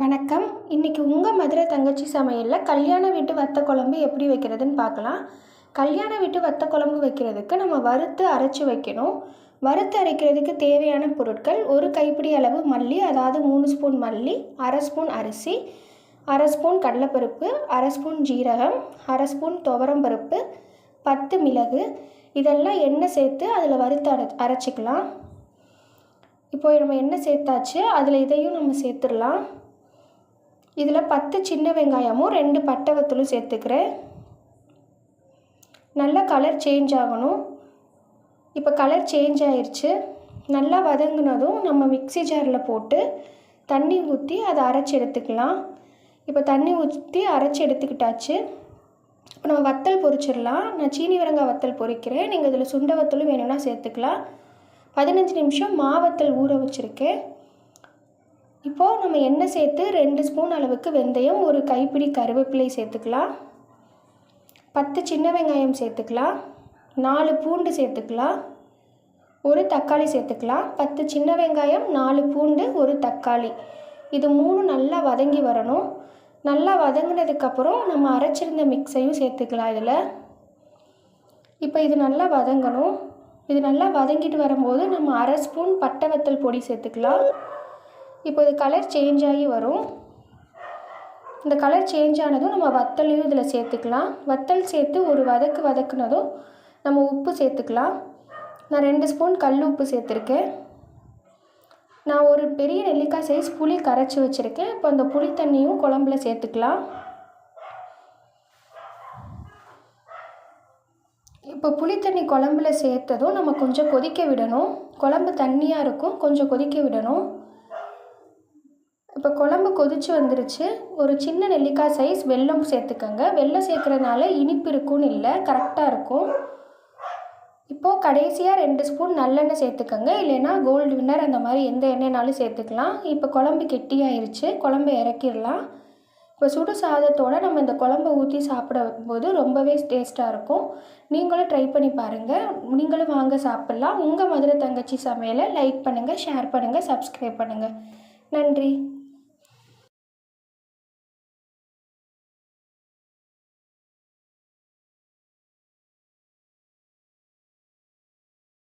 வணக்கம். இன்றைக்கி உங்கள் மதுரை தங்கச்சி சமையலில் கல்யாண வீட்டு வத்த குழம்பு எப்படி வைக்கிறதுன்னு பார்க்கலாம். கல்யாண வீட்டு வத்த குழம்பு வைக்கிறதுக்கு நம்ம வறுத்து அரைச்சி வைக்கணும். வறுத்து அரைக்கிறதுக்கு தேவையான பொருட்கள் ஒரு கைப்பிடி அளவு மல்லி அதாவது மூணு ஸ்பூன் மல்லி அரை ஸ்பூன் அரிசி அரை ஸ்பூன் கடலைப்பருப்பு அரை ஸ்பூன் ஜீரகம் அரை ஸ்பூன் துவரம்பருப்பு பத்து மிளகு. இதெல்லாம் எண்ணெய் சேர்த்து அதில் வறுத்து அரை அரைச்சிக்கலாம். இப்போ நம்ம எண்ணெய் சேர்த்தாச்சு. அதில் இதையும் நம்ம சேர்த்துடலாம். இதில் பத்து சின்ன வெங்காயமும் ரெண்டு பட்டை வத்தலும் சேர்த்துக்கிறேன். நல்லா கலர் சேஞ்ச் ஆகணும். இப்போ கலர் சேஞ்ச் ஆயிடுச்சு நல்லா வதங்கினதும் நம்ம மிக்ஸி ஜாரில் போட்டு தண்ணி ஊற்றி அதை அரைச்சி எடுத்துக்கலாம். இப்போ தண்ணி ஊற்றி அரைச்சி எடுத்துக்கிட்டாச்சு. இப்போ நம்ம வத்தல் பொரிச்சிடலாம். நான் சீனி வரங்காய் வத்தல் பொரிக்கிறேன். நீங்கள் இதில் சுண்ட வத்தலும் வேணும்னா சேர்த்துக்கலாம். பதினஞ்சு நிமிஷம் மாவத்தல் ஊற வச்சுருக்கேன். இப்போது நம்ம எண்ணெய் சேர்த்து ரெண்டு ஸ்பூன் அளவுக்கு வெந்தயம் ஒரு கைப்பிடி கருவேப்பிலை சேர்த்துக்கலாம். பத்து சின்ன வெங்காயம் சேர்த்துக்கலாம். நாலு பூண்டு சேர்த்துக்கலாம். ஒரு தக்காளி சேர்த்துக்கலாம். பத்து சின்ன வெங்காயம் நாலு பூண்டு ஒரு தக்காளி. இது மூணு நல்லா வதங்கி வரணும். நல்லா வதங்கினதுக்கப்புறம் நம்ம அரைச்சிருந்த மிக்ஸையும் சேர்த்துக்கலாம் இதில். இப்போ இது நல்லா வதங்கணும். இது நல்லா வதங்கிட்டு வரும்போது நம்ம அரை ஸ்பூன் பட்டை வத்தல் பொடி சேர்த்துக்கலாம். இப்போ இது கலர் சேஞ்ச் ஆகி வரும். இந்த கலர் சேஞ்ச் ஆனதும் நம்ம வத்தலையும் இதில் சேர்த்துக்கலாம். வத்தல் சேர்த்து ஒரு வதக்கு வதக்குனதும் நம்ம உப்பு சேர்த்துக்கலாம். நான் ரெண்டு ஸ்பூன் கல் உப்பு சேர்த்துருக்கேன். நான் ஒரு பெரிய நெல்லிக்காய் சைஸ் புளி கரைச்சி வச்சுருக்கேன். இப்போ அந்த புளி தண்ணியும் குழம்புல சேர்த்துக்கலாம். இப்போ புளி தண்ணி குழம்புல சேர்த்ததும் நம்ம கொஞ்சம் கொதிக்க விடணும். குழம்பு தண்ணியாக இருக்கும் கொஞ்சம் கொதிக்க விடணும். இப்போ குழம்பு கொதிச்சு வந்துருச்சு. ஒரு சின்ன நெல்லிக்காய் சைஸ் வெல்லம் சேர்த்துக்கோங்க. வெல்லம் சேர்க்குறதுனால இனிப்பு இருக்கும்னு இல்லை கரெக்டாக இருக்கும். இப்போது கடைசியாக ரெண்டு ஸ்பூன் நல்லெண்ணெய் சேர்த்துக்கோங்க. இல்லைன்னா கோல்டு வின்னர் அந்த மாதிரி எந்த எண்ணெய்னாலும் சேர்த்துக்கலாம். இப்போ குழம்பு கெட்டியாயிருச்சு. குழம்பு இறக்கிடலாம். இப்போ சுடு சாதத்தோடு நம்ம இந்த குழம்பை ஊற்றி சாப்பிடும்போது ரொம்பவே டேஸ்ட்டாக இருக்கும். நீங்களும் ட்ரை பண்ணி பாருங்கள் நீங்களும் வாங்க சாப்பிட்லாம். உங்கள் மதுரை தங்கச்சி சமையலை லைக் பண்ணுங்கள் ஷேர் பண்ணுங்கள் சப்ஸ்கிரைப் பண்ணுங்கள் நன்றி.